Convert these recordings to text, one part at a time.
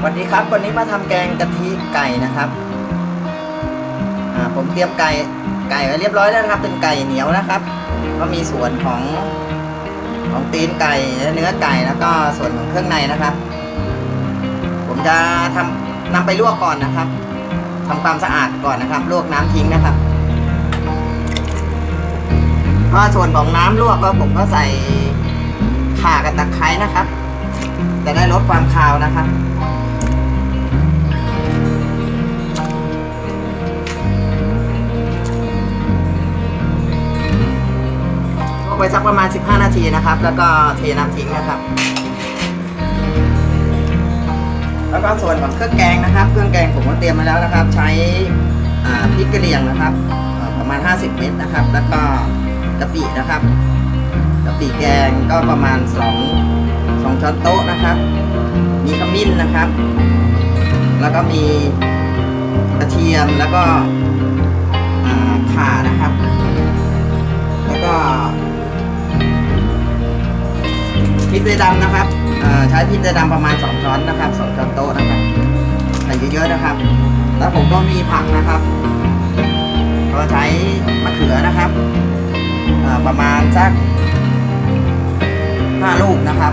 สวัสดีครับวันนี้มาทำแกงกะทิไก่นะครับอ่าผมเตรียมไก่ไก่ไว้เรียบร้อยแล้วนะครับ เป็นไก่เหนียวนะครับ ก็มีส่วนของของตีนไก่และเนื้อไก่แล้วก็ส่วนของเครื่องในนะครับ ผมจะทำนำไปลวกก่อนนะครับทำความสะอาดก่อนนะครับ ลวกน้ำทิ้งนะครับก็ส่วนของน้ำลวกก็ผมก็ใส่ข่ากับตะไคร้นะครับ จะได้ลดความคาวนะครับ ไว้สักประมาณ 15 นาทีนะครับ แล้วก็เทน้ำทิ้งนะครับ แล้วก็ส่วนของเครื่องแกงนะครับ เครื่องแกงผมก็เตรียมมาแล้วนะครับ ใช้พริกกระเหรี่ยงนะครับ ประมาณ 50 เม็ดนะครับ แล้วก็กะปินะครับกะปิแกงก็ประมาณ 2 2 ช้อนโต๊ะนะครับ มีขมิ้นนะครับ แล้วก็มีกระเทียมแล้วก็ข่านะครับ ดำนะครับใช้พริกไทยดำประมาณ 2 ช้อนนะครับ2ช้อนโต๊ะนะครับใส่เยอะๆนะครับ แล้วผมก็มีผักนะครับก็ใช้มะเขือนะครับประมาณสัก5ลูกนะครับ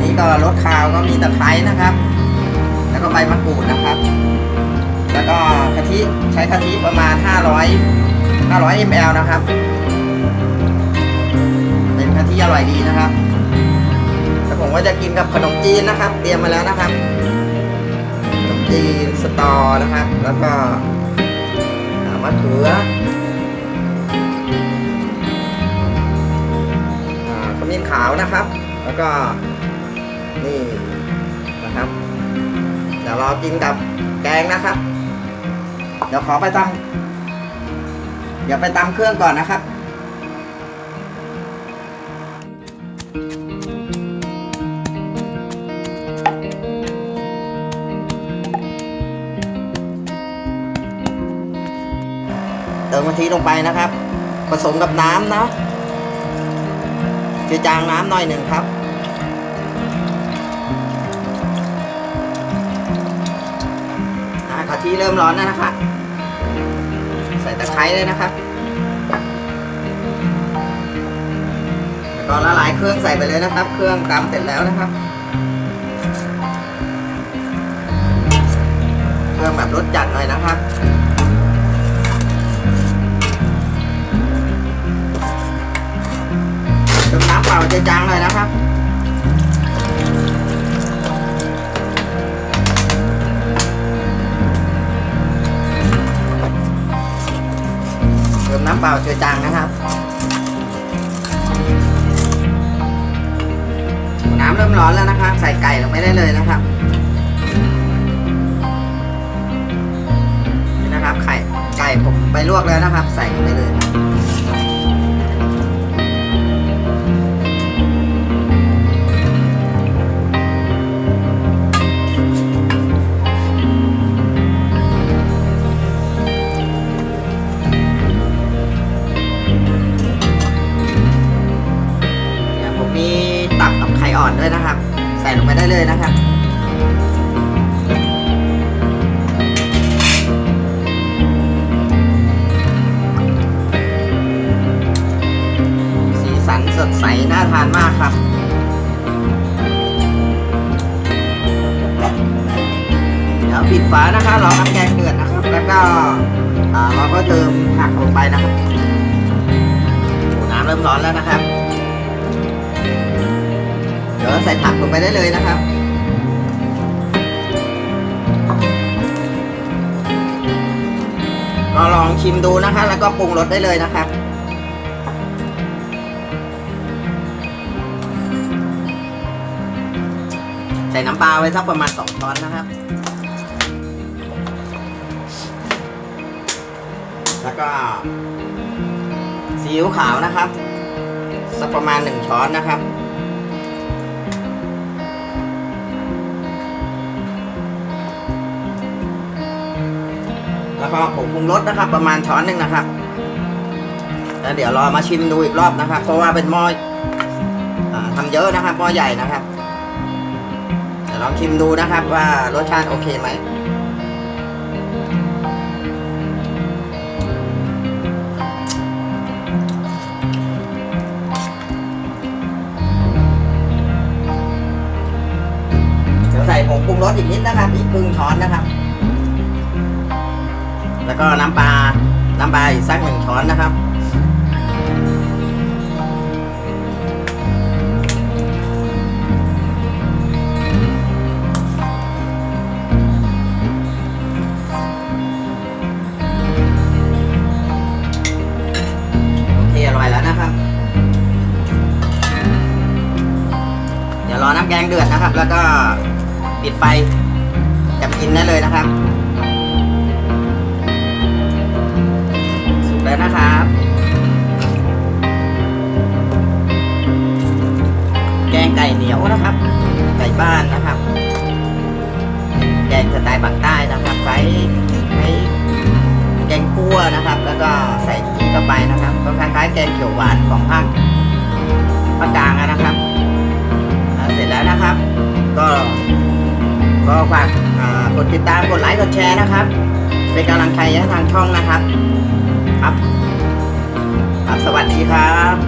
นี่ก็รสคาวก็มีตะไคร้นะครับ แล้วก็ใบมะกรูดนะครับ แล้วก็กะทิใช้กะทิประมาณ 500 500 ml นะครับ เป็นกะทิอร่อยดีนะครับ แล้วผมก็จะกินกับขนมจีนนะครับ เตรียมมาแล้วนะครับ ขนมจีนสตอนะครับ แล้วก็มะเขืออ่าขมิ้นขาวนะครับ แล้วก็นี่นะครับ เดี๋ยวรอกินกับแกงนะครับ เดี๋ยวขอไปตำเดี๋ยวไปตำเครื่องก่อนนะครับ ติมกะทิลงไปนะครับ ผสมกับน้ำนะจือจางน้ำหน่อยหนึ่งครับ กะทิเริ่มร้อนแล้วนะครับใส่ตะไคร้เลยนะครับก็ละลายเครื่องใส่ไปเลยนะครับ เครื่องตำเสร็จแล้วนะครับ เครื่องแบบรสจัดหน่อยนะครับ เติมน้ำเปล่าจะจางเลยนะครับเติมน้ำเปล่าเจือจางนะครับ น้ำเริ่มร้อนแล้วนะครับ ใส่ไก่ลงไปได้เลยนะครับนี่นะครับไข่ไก่ผมไปลวกแล้วนะครับ ใส่ลงไปเลย อ่อนด้วยนะครับ ใส่ลงไปได้เลยนะครับสีสันสดใสน่าทานมากครับเดี๋ยวปิดฝานะคะรอน้ำแกงเดือดนะครับ แล้วก็อ่าเราก็เติมผักลงไปนะครับน้ำเริ่มร้อนแล้วนะครับ ดี๋ยวใส่ผักลงไปได้เลยนะครับก็ลองชิมดูนะคะ แล้วก็ปรุงรสได้เลยนะครับใส่น้ำปลาไว้สักประมาณสองช้อนนะครับ แล้วก็ซีอิ๊วขาวนะครับ สักประมาณหนึ่งช้อนนะครับ แล้วก็ผงปรุงรสนะครับ ประมาณช้อนหนึ่งนะครับแล้วเดี๋ยวรอมาชิมดูอีกรอบนะครับ เพราะว่าเป็นหม้ออาทำเยอะนะครับหม้อใหญ่นะครับเดี๋ยวลองชิมดูนะครับว่ารสชาติโอเคไหมเดี๋ยวใส่ผงปรุงรสอีกนิดนะครับ อีกครึ่งช้อนนะครับ แล้วก็น้ำปลา น้ำปลาอีกสักหนึ่งช้อนนะครับ โอเคอร่อยแล้วนะครับ เดี๋ยวรอน้ำแกงเดือดนะครับ แล้วก็ปิดไฟจะกินได้เลยนะครับ กแล้วนะครับ แกงไก่เหนียวนะครับ ไก่บ้านนะครับ แกงสไตล์ปากใต้นะครับใช้ใช้แกงคั่วนะครับ แล้วก็ใส่พริกเข้าไปนะครับก็คล้ายๆแกงเขียวหวานของภาคภาคกลางนะครับเสร็จแล้วนะครับ ก็ก็ฝากกดติดตามกดไลค์กดแชร์นะครับ เป็นกำลังใจให้ทางช่องนะครับ ครับ ครับ สวัสดีครับ